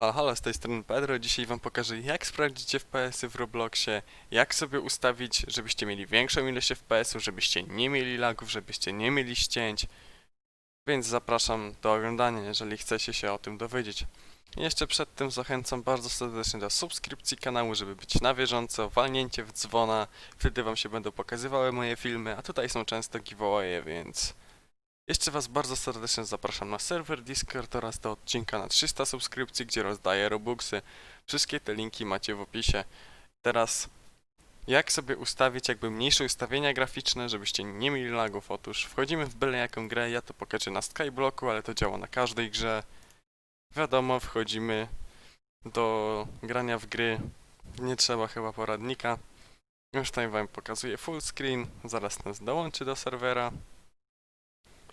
Halo, halo, z tej strony Pedro. Dzisiaj wam pokażę jak sprawdzić FPS-y w Robloxie, jak sobie ustawić, żebyście mieli większą ilość FPS-ów, żebyście nie mieli lagów, żebyście nie mieli ścięć. Więc zapraszam do oglądania, jeżeli chcecie się o tym dowiedzieć. Jeszcze przed tym zachęcam bardzo serdecznie do subskrypcji kanału, żeby być na bieżąco, walnięcie w dzwona, wtedy wam się będą pokazywały moje filmy, a tutaj są często giveawaye, więc... Jeszcze Was bardzo serdecznie zapraszam na serwer Discord oraz do odcinka na 300 subskrypcji, gdzie rozdaję Robuxy. Wszystkie te linki macie w opisie. Teraz, jak sobie ustawić jakby mniejsze ustawienia graficzne, żebyście nie mieli lagów? Otóż wchodzimy w byle jaką grę, ja to pokażę na Skyblocku, ale to działa na każdej grze. Wiadomo, wchodzimy do grania w gry, nie trzeba chyba poradnika. Już tutaj Wam pokazuję full screen, zaraz nas dołączy do serwera.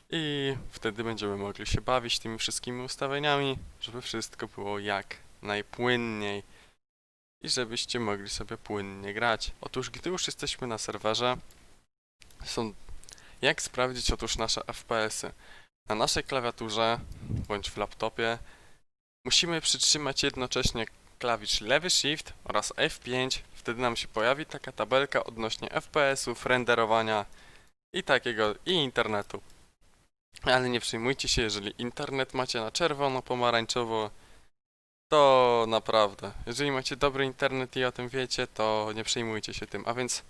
I wtedy będziemy mogli się bawić tymi wszystkimi ustawieniami, żeby wszystko było jak najpłynniej i żebyście mogli sobie płynnie grać. Otóż gdy już jesteśmy na serwerze, są jak sprawdzić otóż nasze FPS-y. Na naszej klawiaturze bądź w laptopie musimy przytrzymać jednocześnie klawisz lewy shift oraz F5. Wtedy nam się pojawi taka tabelka odnośnie FPS-ów, renderowania i takiego i internetu. Ale nie przejmujcie się, jeżeli internet macie na czerwono, pomarańczowo, to naprawdę, jeżeli macie dobry internet i o tym wiecie, to nie przejmujcie się tym. A więc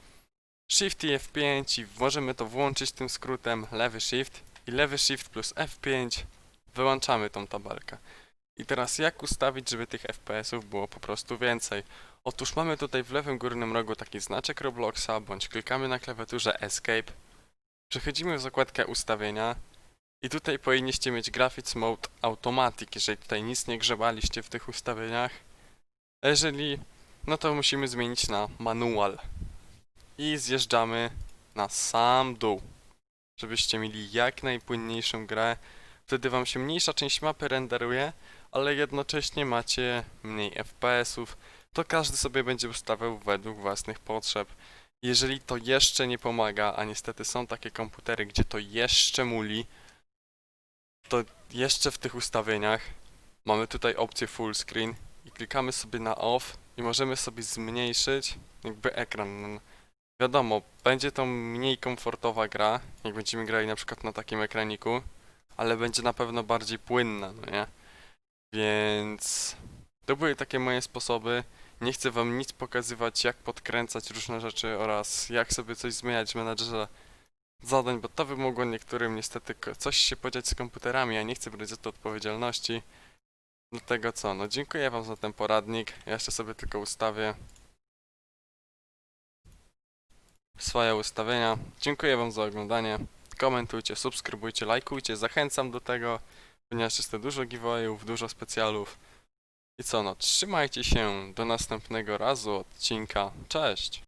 Shift i F5 i możemy to włączyć tym skrótem lewy Shift i lewy Shift plus F5 wyłączamy tą tabelkę. I teraz jak ustawić, żeby tych FPS-ów było po prostu więcej? Otóż mamy tutaj w lewym górnym rogu taki znaczek Robloxa, bądź klikamy na klawiaturze Escape, przechodzimy w zakładkę ustawienia i tutaj powinniście mieć Graphics Mode Automatic, jeżeli tutaj nic nie grzebaliście w tych ustawieniach. A jeżeli, no to musimy zmienić na Manual. I zjeżdżamy na sam dół, żebyście mieli jak najpłynniejszą grę. Wtedy wam się mniejsza część mapy renderuje, ale jednocześnie macie mniej FPS-ów. To każdy sobie będzie ustawiał według własnych potrzeb. Jeżeli to jeszcze nie pomaga, a niestety są takie komputery, gdzie to jeszcze muli, to jeszcze w tych ustawieniach mamy tutaj opcję full screen i klikamy sobie na off i możemy sobie zmniejszyć jakby ekran. Wiadomo, będzie to mniej komfortowa gra, jak będziemy grali na przykład na takim ekraniku, ale będzie na pewno bardziej płynna, no nie? Więc to były takie moje sposoby. Nie chcę wam nic pokazywać, jak podkręcać różne rzeczy oraz jak sobie coś zmieniać w menadżerze zadań, bo to by mogło niektórym niestety coś się podziać z komputerami, a nie chcę brać za to odpowiedzialności. Dlatego co, no dziękuję wam za ten poradnik. Ja jeszcze sobie tylko ustawię swoje ustawienia. Dziękuję wam za oglądanie. Komentujcie, subskrybujcie, lajkujcie, zachęcam do tego, ponieważ jest to dużo giveawayów, dużo specjalów. I co no, trzymajcie się do następnego razu odcinka. Cześć!